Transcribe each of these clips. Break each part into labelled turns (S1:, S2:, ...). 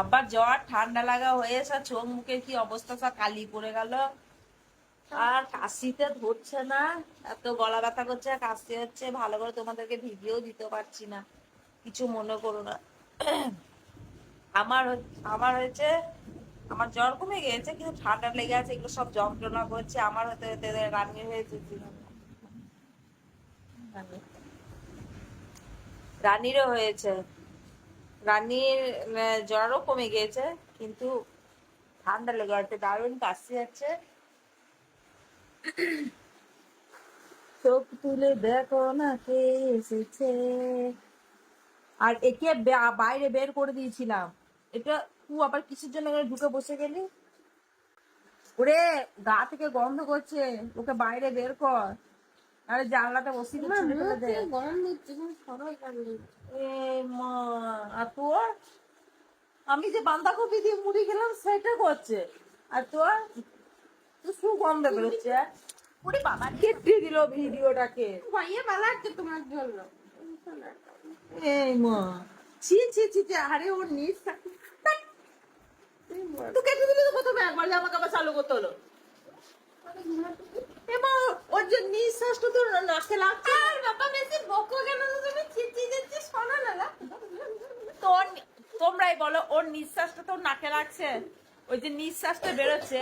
S1: আবার জ্বর, ঠান্ডা লাগা হয়ে চোখ মুখে কি অবস্থা সব কালি পড়ে গেল। আর কাশিতে ধরছে না, এত গলা ব্যথা করছে, কাশি হচ্ছে, ভালো করে তোমাদেরকে ভিডিও দিতে পারছি না, কিছু মনে করো না। আমার আমার হয়েছে, আমার জ্বর কমে গিয়েছে, কিন্তু ঠান্ডা লেগে আছে, এগুলো সব যন্ত্রণা করছে, আমার হতে হতে রান্নি হয়েছে রানীরও হয়েছে। রানীর জ্বরও কমে গিয়েছে, কিন্তু ঠান্ডা লেগে আছে, দারুণ কাশি যাচ্ছে চোখ তুলে দেখো না কে এসেছে। আর একে বাইরে বের করে দিয়েছিলাম। এটা তুই আবার কিসের জন্য ঢুকে বসে গেলি? ওরে, গা থেকে গন্ধ করছে, ওকে বাইরে বের কর। আরে জানলাটা বসিয়ে
S2: থেকে গরম দিচ্ছে
S1: মা আর তোর? আমি যে বাঁধাকপি দিয়ে মুড়ি খেলাম সেটা করছে। আর তোর? তো সুগন্ধ বেরোচ্ছে ওরে বাবা কেটে দিল ভিডিওটাকে?
S2: ভাইয়া পালাচ্ছে তোমার জন্য।
S1: এই মা ছি ছি ছি আরে ওর নিজ তুই। কেটে দিলি তো প্রথমে একবার আমাকে আবার চালু করতে হলো। এমা ওর যে নিঃশ্বাসটা লাগছে
S2: আর বাবা বকো কেন তুমি? চিচি না
S1: তোর তোমরাই বলো, ওর নিঃশ্বাসটা তোর নাকে লাগছে? ওই যে নিঃশ্বাসটা বেরোচ্ছে।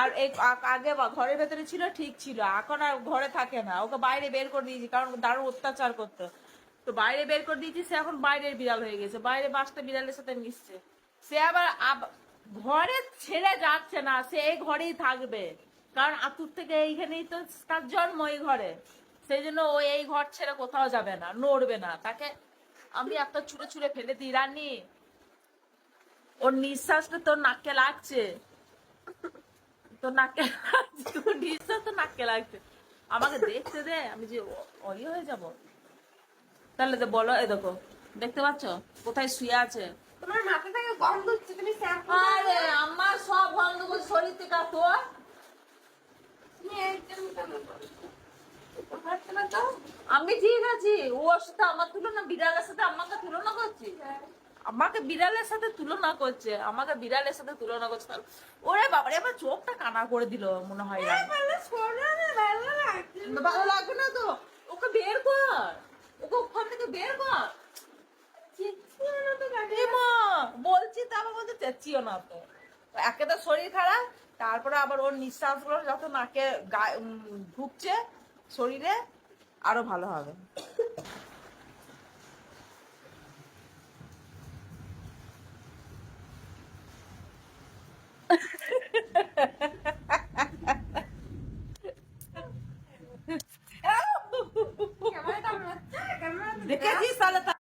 S1: আর এই আগে ঘরের ভেতরে ছিল, ঠিক ছিল। এখন আর ঘরে থাকে না। ওকে বাইরে বের করে দিয়েছি, কারণ দারুণ অত্যাচার করতো। তো বাইরে বের করে দিয়েছি, সে এখন বাইরের বিড়াল হয়ে গেছে। বাইরে বাসটা বিড়ালের সাথে মিশছে। সে আবার ঘরে ছেড়ে যাচ্ছে না, সে এই ঘরেই থাকবে। কারণ আতুর থেকে এইখানেই তো তার জন্ম, এই ঘরে। সেই জন্য ও এই ঘর ছেড়ে কোথাও যাবে না নড়বে না। তাকে আমি এত ছুঁড়ে ছুঁড়ে ফেলে দিই রানী। ওর নিঃশ্বাসটা তোর নাকে লাগছে। তোর নাকে লাগছে তোর নিঃশ্বাস তো নাকে লাগছে। আমাকে দেখতে দে আমি যে অই হয়ে যাব। তাহলে তো বলো এই দেখো দেখতে পাচ্ছ? কোথায় শুয়ে আছে?
S2: তোমার মাথা থেকে গন্ধ হচ্ছে তুমি শ্যাম্পু
S1: আরে আমার সব গন্ডগোল শরীর থেকে তোর?
S2: তুমি একদম
S1: আমি ঠিক আছি। ওর সাথে আমার তুলনা বিড়ালের সাথে আমাকে তুলনা করছি? আমাকে বিড়ালের সাথে তুলনা করছে। আমাকে বিড়ালের সাথে তুলনা করছে। ওরে বাবারে আমার চোখটা কানা করে দিল মনে হয়
S2: ভালো
S1: লাগবে না তো? ওকে বের কর। ওকে ওখান থেকে বের কর। বলছি বলতে চেঁচিও না তো। একে তো শরীর খারাপ তারপরে আবার ওর নিঃশ্বাসগুলো যত নাকে ঢুকছে শরীরে আরও ভালো হবে।